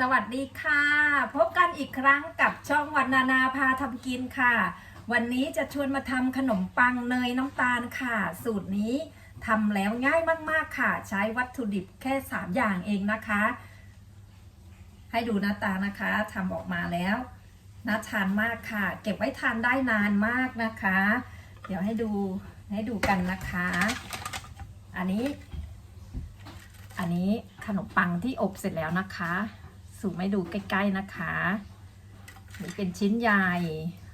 สวัสดีค่ะ พบกันอีกครั้งกับช่องวันนานาพาทำกินค่ะ วันนี้จะชวนมาทำขนมปังเนยน้ำตาลค่ะ สูตรนี้ทำแล้วง่ายมากๆค่ะ ใช้วัตถุดิบแค่ 3 อย่างเองนะคะ ให้ดูหน้าตานะคะทำออกมาแล้วน่าทานมากค่ะ เก็บไว้ทานได้นานมากนะคะ เดี๋ยวให้ดูให้ดูกันนะคะ อันนี้ อันนี้ขนมปังที่อบเสร็จแล้วนะคะ สูมให้ดูใกล้ๆนะคะนี่เป็นชิ้นใหญ่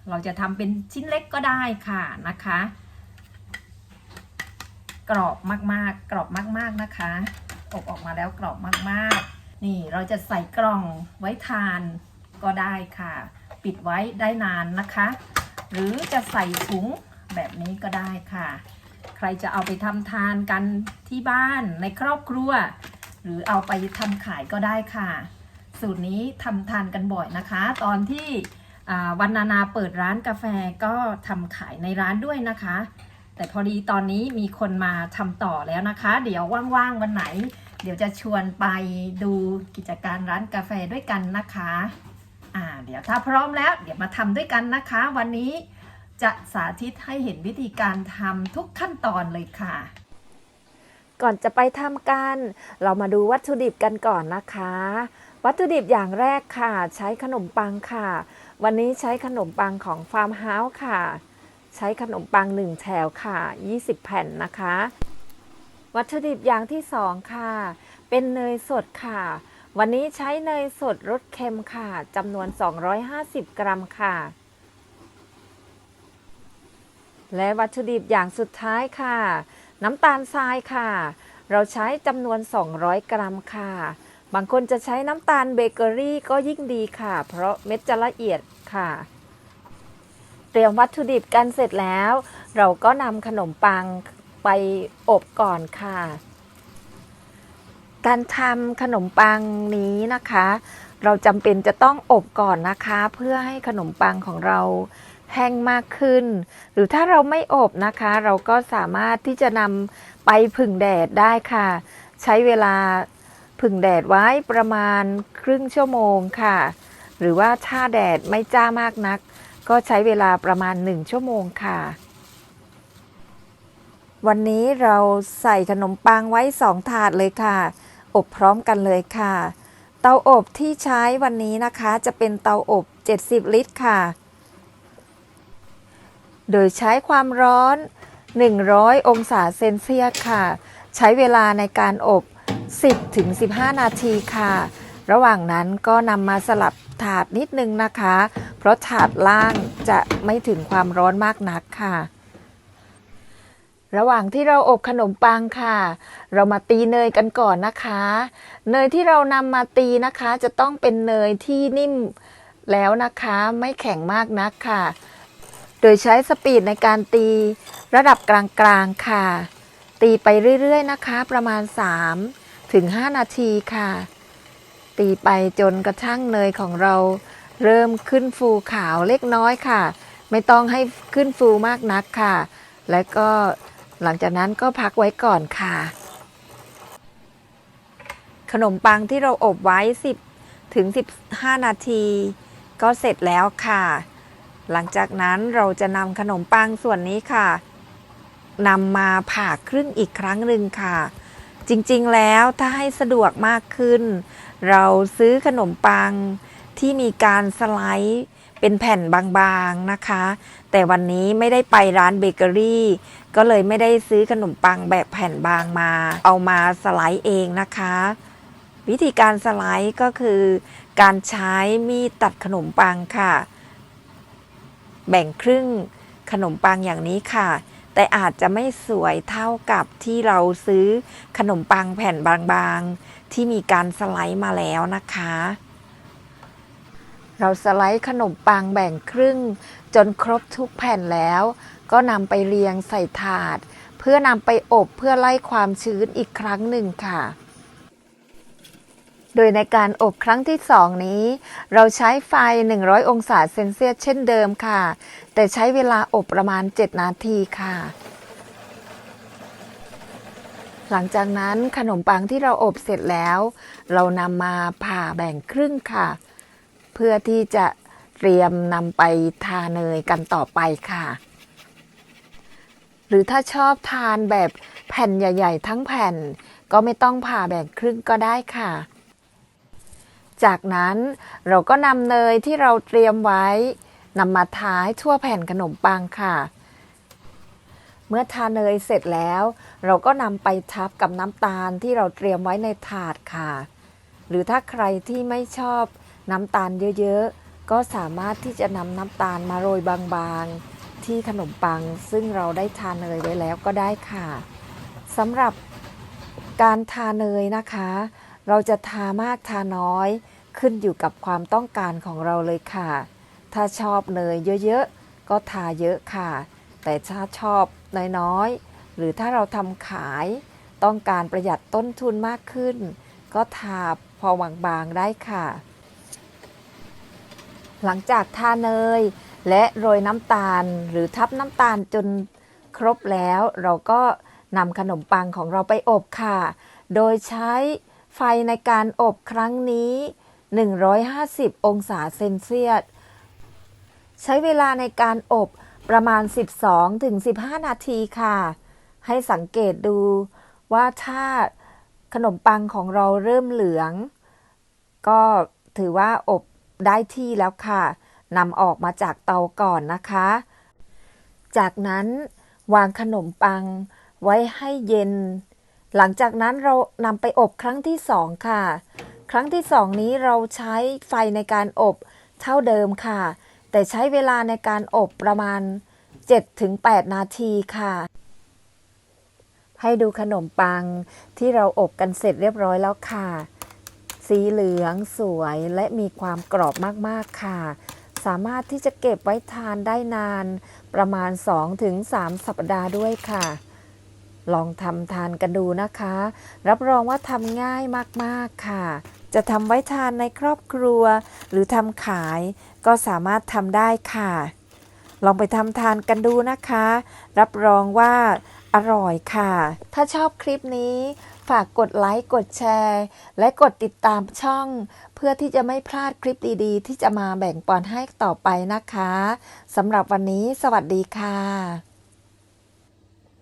เราจะทำเป็นชิ้นเล็กก็ได้ค่ะนะคะ กรอบมากๆ กรอบมากๆนะคะ อบออกมาแล้วกรอบมากๆ นี่เราจะใส่กล่องไว้ทานก็ได้ค่ะ ปิดไว้ได้นานนะคะ หรือจะใส่ถุงแบบนี้ก็ได้ค่ะ ใครจะเอาไปทำทานกันที่บ้านในครอบครัว หรือเอาไปทำขายก็ได้ค่ะ สูตรนี้ทำทานกันบ่อยนะคะ ตอนที่วันนานาเปิดร้านกาแฟก็ทำขายในร้านด้วยนะคะ แต่พอดีตอนนี้มีคนมาทำต่อแล้วนะคะ เดี๋ยวว่างๆวันไหน เดี๋ยวจะชวนไปดูกิจการร้านกาแฟด้วยกันนะคะอ่าเดี๋ยวถ้าพร้อมแล้วเดี๋ยวมาทำด้วยกันนะคะ วันนี้จะสาธิตให้เห็นวิธีการทำทุกขั้นตอนเลยค่ะ ก่อนจะไปทำกัน เรามาดูวัตถุดิบกันก่อนนะคะ วัตถุดิบอย่างแรกค่ะ ใช้ขนมปังค่ะ วันนี้ใช้ขนมปังของฟาร์มเฮาส์ค่ะ ใช้ขนมปัง 1 แถวค่ะ 20 แผ่นนะคะ วัตถุดิบอย่างที่ 2 ค่ะ เป็นเนยสดค่ะ วันนี้ใช้เนยสดรสเค็มค่ะจำนวน 250 กรัมค่ะ และวัตถุดิบอย่างสุดท้ายค่ะ น้ำตาลทรายค่ะ เราใช้จำนวน 200 กรัมค่ะ บางคนจะใช้น้ำตาลเบเกอรี่ก็ยิ่งดีค่ะ เพราะเม็ดจะละเอียดค่ะ เตรียมวัตถุดิบกันเสร็จแล้ว เราก็นำขนมปังไปอบก่อนค่ะ การทำขนมปังนี้นะคะ เราจำเป็นจะต้องอบก่อนนะคะ เพื่อให้ขนมปังของเราแห้งมากขึ้น หรือถ้าเราไม่อบนะคะ เราก็สามารถที่จะนำไปผึ่งแดดได้ค่ะ ใช้เวลา ผึ่งแดดไว้ประมาณครึ่งชั่วโมงค่ะ หรือว่าถ้าแดดไม่จ้ามากนัก ก็ใช้เวลาประมาณ 1 ชั่วโมงค่ะ วันนี้เราใส่ขนมปังไว้ 2 ถาดเลยค่ะ อบพร้อมกันเลยค่ะ เตาอบที่ใช้วันนี้นะคะจะเป็นเตาอบ 70 ลิตรค่ะ โดยใช้ความร้อน 100 องศาเซนเซียสค่ะ ใช้เวลาในการอบ 10-15 นาทีค่ะ ระหว่างนั้นก็นำมาสลับถาดนิดนึงนะคะ เพราะถาดล่างจะไม่ถึงความร้อนมากนักค่ะ ระหว่างที่เราอบขนมปังค่ะ เรามาตีเนยกันก่อนนะคะ เนยที่เรานำมาตีนะคะ จะต้องเป็นเนยที่นิ่มแล้วนะคะไม่แข็งมากนักค่ะ โดยใช้สปีดในการตีระดับกลางๆค่ะ ตีไปเรื่อยๆนะคะ ประมาณ 3 ถึง 5 นาทีค่ะ ตีไปจนกระทั่งเนยของเราเริ่มขึ้นฟูขาวเล็กน้อยค่ะ ไม่ต้องให้ขึ้นฟูมากนักค่ะ และก็หลังจากนั้นก็พักไว้ก่อนค่ะ ขนมปังที่เราอบไว้ 10 ถึง 15 นาที ก็เสร็จแล้วค่ะ หลังจากนั้นเราจะนำขนมปังส่วนนี้ค่ะนำมาผ่าครึ่งอีกครั้งหนึ่งค่ะ จริงๆ แล้วถ้าให้สะดวกมากขึ้น เราซื้อขนมปังที่มีการสไลด์เป็นแผ่นบางๆนะคะ แต่วันนี้ไม่ได้ไปร้านเบเกอรี่ ก็เลยไม่ได้ซื้อขนมปังแบบแผ่นบางมา เอามาสไลด์เองนะคะ วิธีการสไลด์ก็คือการใช้มีดตัดขนมปังค่ะ แบ่งครึ่งขนมปังอย่างนี้ค่ะ แต่อาจจะไม่สวยเท่ากับที่เราซื้อขนมปังแผ่นบางๆ ที่มีการสไลด์มาแล้วนะคะ เราสไลด์ขนมปังแบ่งครึ่ง จนครบทุกแผ่นแล้ว ก็นำไปเรียงใส่ถาด เพื่อนำไปอบเพื่อไล่ความชื้นอีกครั้งหนึ่งค่ะ โดยในการอบครั้งที่สองนี้ เราใช้ไฟ 100 องศาเซนเซียสเช่นเดิมค่ะ แต่ใช้เวลาอบประมาณ 7 นาทีค่ะ หลังจากนั้นขนมปังที่เราอบเสร็จแล้ว เรานำมาผ่าแบ่งครึ่งค่ะ เพื่อที่จะเตรียมนำไปทาเนยกันต่อไปค่ะ หรือถ้าชอบทานแบบแผ่นใหญ่ ๆ ทั้งแผ่นก็ไม่ต้องผ่าแบ่งครึ่งก็ได้ค่ะ จากนั้นเราก็นำเนยที่เราเตรียมไว้นำมาทาให้ทั่วแผ่นขนมปังค่ะ เมื่อทาเนยเสร็จแล้ว เราก็นำไปทับกับน้ำตาลที่เราเตรียมไว้ในถาดค่ะ หรือถ้าใครที่ไม่ชอบน้ำตาลเยอะๆ ก็สามารถที่จะนำน้ำตาลมาโรยบางๆ ที่ขนมปัง ซึ่งเราได้ทาเนยไว้แล้วก็ได้ค่ะสำหรับการทาเนยนะคะ เราจะทามากทาน้อยขึ้นอยู่กับความต้องการของเราเลยค่ะ ถ้าชอบเนยเยอะๆ ก็ทาเยอะค่ะ แต่ถ้าชอบน้อยๆ หรือถ้าเราทำขาย ต้องการประหยัดต้นทุนมากขึ้น ก็ทาพอบางๆได้ค่ะ หลังจากทาเนยและโรยน้ำตาลหรือทับน้ำตาลจนครบแล้ว เราก็นำขนมปังของเราไปอบค่ะ โดยใช้ ไฟในการอบครั้งนี้ 150 องศาเซนเซียส ใช้เวลาในการอบประมาณ 12-15 นาทีค่ะ ให้สังเกตดูว่าถ้าขนมปังของเราเริ่มเหลือง ก็ถือว่าอบได้ที่แล้วค่ะนำออกมาจากเตาก่อนนะคะ จากนั้นวางขนมปังไว้ให้เย็น หลังจากนั้นเรานำไปอบครั้งที่สองค่ะ ครั้งที่สองนี้เราใช้ไฟในการอบเท่าเดิมค่ะ แต่ใช้เวลาในการอบประมาณ 7-8 นาทีค่ะ ให้ดูขนมปังที่เราอบกันเสร็จเรียบร้อยแล้วค่ะ สีเหลืองสวยและมีความกรอบมากๆค่ะ สามารถที่จะเก็บไว้ทานได้นานประมาณ 2-3 สัปดาห์ด้วยค่ะ ลองทำทานกันดูนะคะ รับรองว่าทำง่ายมากๆค่ะ จะทำไว้ทานในครอบครัว หรือทำขายก็สามารถทำได้ค่ะ ลองไปทำทานกันดูนะคะ รับรองว่าอร่อยค่ะ ถ้าชอบคลิปนี้ ฝากกดไลค์ กดแชร์ และกดติดตามช่อง เพื่อที่จะไม่พลาดคลิปดีๆ ที่จะมาแบ่งปันให้ต่อไปนะคะสำหรับวันนี้ สวัสดีค่ะ